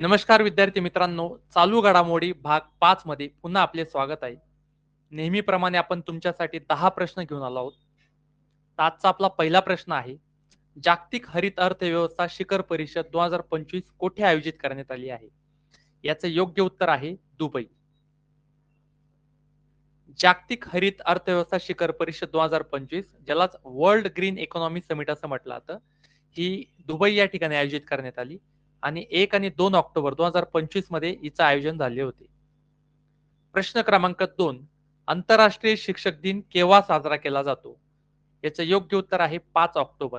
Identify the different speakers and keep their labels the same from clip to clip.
Speaker 1: नमस्कार विद्यार्थी मित्रांनो चालू घडामोडी भाग पाच मध्ये पुन्हा आपले स्वागत आहे. नेहमीप्रमाणे आपण तुमच्यासाठी दहा प्रश्न घेऊन आलो आहोत. आजचा आपला पहिला प्रश्न आहे जागतिक हरित अर्थव्यवस्था शिखर परिषद दोन हजार पंचवीस कोठे आयोजित करण्यात आली आहे? याचं योग्य उत्तर आहे दुबई. जागतिक हरित अर्थव्यवस्था शिखर परिषद दोन हजार पंचवीस ज्यालाच वर्ल्ड ग्रीन इकॉनॉमी समिट असं म्हटलं जातं ही दुबई या ठिकाणी आयोजित करण्यात आली. आणि एक आणि दोन ऑक्टोबर दोन हजार पंचवीसमध्ये हिचं आयोजन झाले होते. प्रश्न क्रमांक दोन आंतरराष्ट्रीय शिक्षक दिन केव्हा साजरा केला जातो? याचं योग्य उत्तर आहे पाच ऑक्टोबर.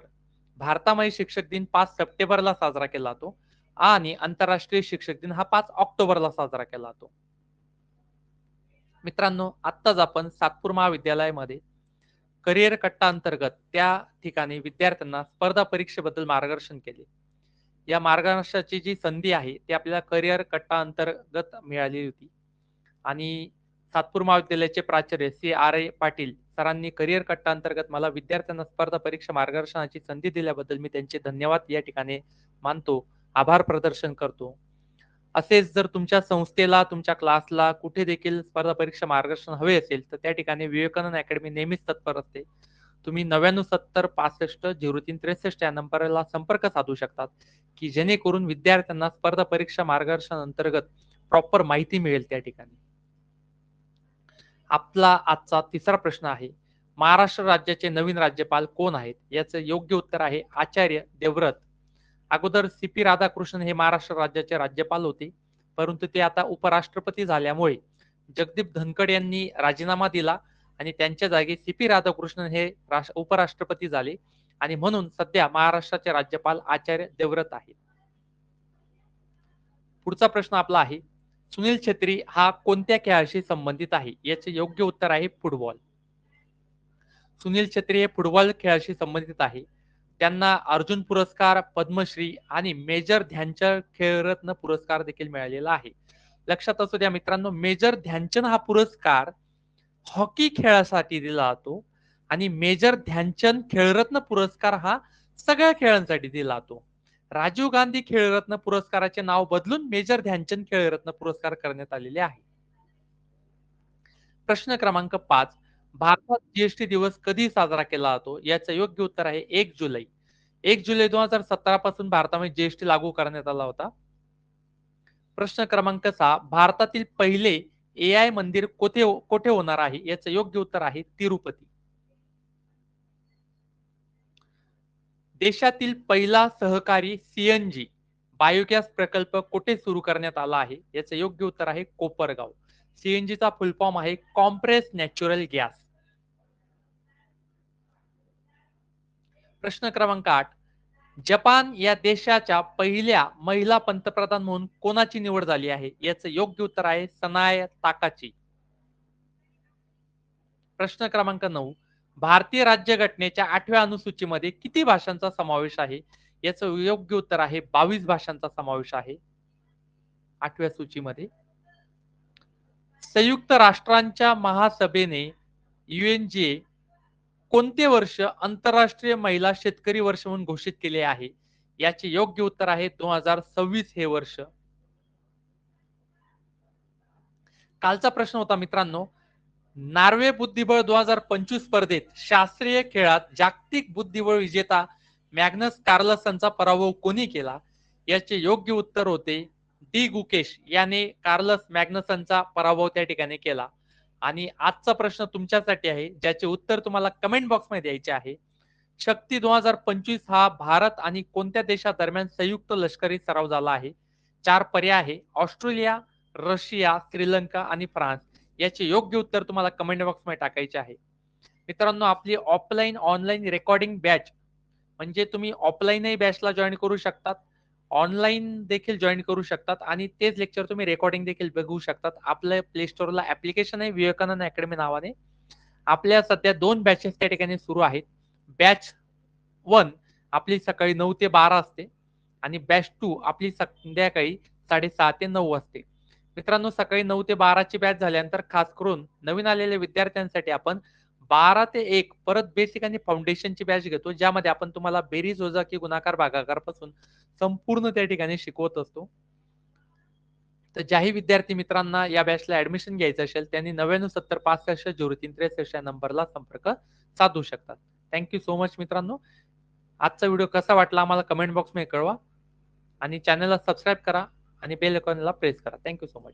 Speaker 1: भारतामध्ये शिक्षक दिन पाच सप्टेंबरला साजरा केला जातो आणि आंतरराष्ट्रीय शिक्षक दिन हा पाच ऑक्टोबरला साजरा केला जातो. मित्रांनो आत्ताच आपण सातपूर महाविद्यालयामध्ये करिअर कट्टा अंतर्गत त्या ठिकाणी विद्यार्थ्यांना स्पर्धा परीक्षेबद्दल मार्गदर्शन केले. या मार्गदर्शनाची जी संधी आहे ती आपल्याला करिअर कट्टा अंतर्गत मिळाली होती. आणि सातपूर महाविद्यालयाचे प्राचार्य सी आर ए पाटील सरांनी करिअर कट्टा अंतर्गत मला विद्यार्थ्यांना स्पर्धा परीक्षा मार्गदर्शनाची संधी दिल्याबद्दल मी त्यांचे धन्यवाद या ठिकाणी मानतो. आभार प्रदर्शन करतो. असेच जर तुमच्या संस्थेला तुमच्या क्लासला कुठे देखील स्पर्धा परीक्षा मार्गदर्शन हवे असेल तर त्या ठिकाणी विवेकानंद अकॅडमी नेहमीच तत्पर असते. तुम्ही नव्याण्णव सत्तर पासष्ट झिरो तीन त्रेसष्ट या नंबरला संपर्क साधू शकतात की जेणेकरून विद्यार्थ्यांना स्पर्धा परीक्षा मार्गदर्शन अंतर्गत प्रॉपर माहिती मिळेल त्या ठिकाणी. आपला आजचा तिसरा प्रश्न आहे महाराष्ट्र राज्याचे नवीन राज्यपाल कोण आहेत? याचं योग्य उत्तर आहे आचार्य देवव्रत. अगोदर सी पी राधाकृष्णन हे महाराष्ट्र राज्याचे राज्यपाल होते परंतु ते आता उपराष्ट्रपती झाल्यामुळे जगदीप धनखड यांनी राजीनामा दिला आणि त्यांच्या जागी सी पी राधाकृष्णन हे उपराष्ट्रपती झाले. आणि म्हणून सध्या महाराष्ट्राचे राज्यपाल आचार्य देवव्रत आहेत. पुढचा प्रश्न आपला आहे सुनील छेत्री हा कोणत्या खेळाशी संबंधित आहे? याचे योग्य उत्तर आहे फुटबॉल. सुनील छेत्री हे फुटबॉल खेळाशी संबंधित आहे. त्यांना अर्जुन पुरस्कार पद्मश्री आणि मेजर ध्यानचंद खेळरत्न पुरस्कार देखील मिळालेला आहे. लक्षात असू द्या मित्रांनो मेजर ध्यानचंद हा पुरस्कार हॉकी खेळासाठी दिला जातो. आणि मेजर ध्यानचंद खेळरत्न पुरस्कार हा सगळ्या खेळांसाठी दिला जातो. राजीव गांधी खेळरत्न पुरस्काराचे नाव बदलून मेजर ध्यानचंद खेळरत्न पुरस्कार करण्यात आलेले आहे. प्रश्न क्रमांक पाच. भारतात जीएसटी दिवस कधी साजरा केला जातो? याचं योग्य उत्तर आहे एक जुलै. एक जुलै दोन हजार सतरा पासून भारतामध्ये जीएसटी लागू करण्यात आला होता. प्रश्न क्रमांक सहा. भारतातील पहिले ए आय मंदिर कोठे हो-, कोठे होणार आहे? याचं योग्य उत्तर आहे तिरुपती. देशातील पहिला सहकारी सीएनजी बायोगॅस प्रकल्प कुठे सुरू करण्यात आला आहे? याचं योग्य उत्तर आहे कोपरगाव. सीएनजीचा फुल फॉर्म आहे कॉम्प्रेस नॅचरल गॅस प्रश्न क्रमांक आठ जपान या देशाच्या पहिल्या महिला पंतप्रधान म्हणून कोणाची निवड झाली आहे? याचं योग्य उत्तर आहे सनाय ताकाची. प्रश्न क्रमांक नऊ. भारतीय राज्यघटनेच्या आठव्या अनुसूचीमध्ये किती भाषांचा समावेश आहे? याचं योग्य उत्तर आहे बावीस भाषांचा समावेश आहे. आठव्या सूचीमध्ये. संयुक्त राष्ट्रांच्या महासभेने युएनजीए कोणते वर्ष आंतरराष्ट्रीय महिला शेतकरी वर्ष म्हणून घोषित केले आहे? याचे योग्य उत्तर आहे दोन हजार सव्वीस हे वर्ष. कालचा प्रश्न होता मित्रांनो नार्वे बुद्धिबळ दोन हजार पंचवीस स्पर्धेत शास्त्रीय खेळात जागतिक बुद्धिबळ विजेता मॅग्नस कार्लसनचा पराभव कोणी केला? याचे योग्य उत्तर होते डी गुकेश. याने कार्लस मॅग्नसनचा पराभव त्या ठिकाणी केला. आणि आजचा प्रश्न तुमच्यासाठी आहे ज्याचे उत्तर तुम्हाला कमेंट बॉक्समध्ये द्यायचे आहे. शक्ती दोन हजार पंचवीस हा भारत आणि कोणत्या देशादरम्यान संयुक्त लष्करी सराव झाला आहे? चार पर्याय आहे. ऑस्ट्रेलिया रशिया श्रीलंका आणि फ्रान्स. याचे योग्य उत्तर तुम्हाला कमेंट बॉक्समध्ये टाकायचे आहे. मित्रांनो आपली ऑफलाईन ऑनलाईन रेकॉर्डिंग बॅच म्हणजे तुम्ही ऑफलाईनही बॅचला जॉईन करू शकतात. ऑनलाईन देखील जॉईन करू शकतात आणि तेच लेक्चर तुम्ही रेकॉर्डिंग देखील बघू शकतात. आपल्या प्ले स्टोरला ऍप्लिकेशन आहे विवेकानंद अकॅडमी नावाने. आपल्या सध्या दोन बॅचेस त्या ठिकाणी सुरू आहेत. बॅच वन आपली सकाळी नऊ ते बारा असते आणि बॅच टू आपली संध्याकाळी साडेसहा ते नऊ असते. मित्रांनो सकाळी नऊ ते बाराची बॅच झाल्यानंतर खास करून नवीन आलेल्या विद्यार्थ्यांसाठी आपण बारा ते एक परत बेसिक आणि फाउंडेशनची बॅच घेतो ज्यामध्ये आपण तुम्हाला बेरीज वजा की गुणाकार भागाकारपासून संपूर्ण त्या ठिकाणी शिकवत असतो. तर ज्याही विद्यार्थी मित्रांना या बॅचला ऍडमिशन घ्यायचं असेल त्यांनी नव्याण्णव सत्तर पासष्ट झिरो तीन त्रेसष्ट या नंबरला संपर्क साधू शकतात. थँक्यू सो मच मित्रांनो. आजचा व्हिडिओ कसा वाटला आम्हाला कमेंट बॉक्समध्ये कळवा आणि चॅनलला सबस्क्राईब करा आणि बेल आयकॉनला प्रेस करा. Thank you so much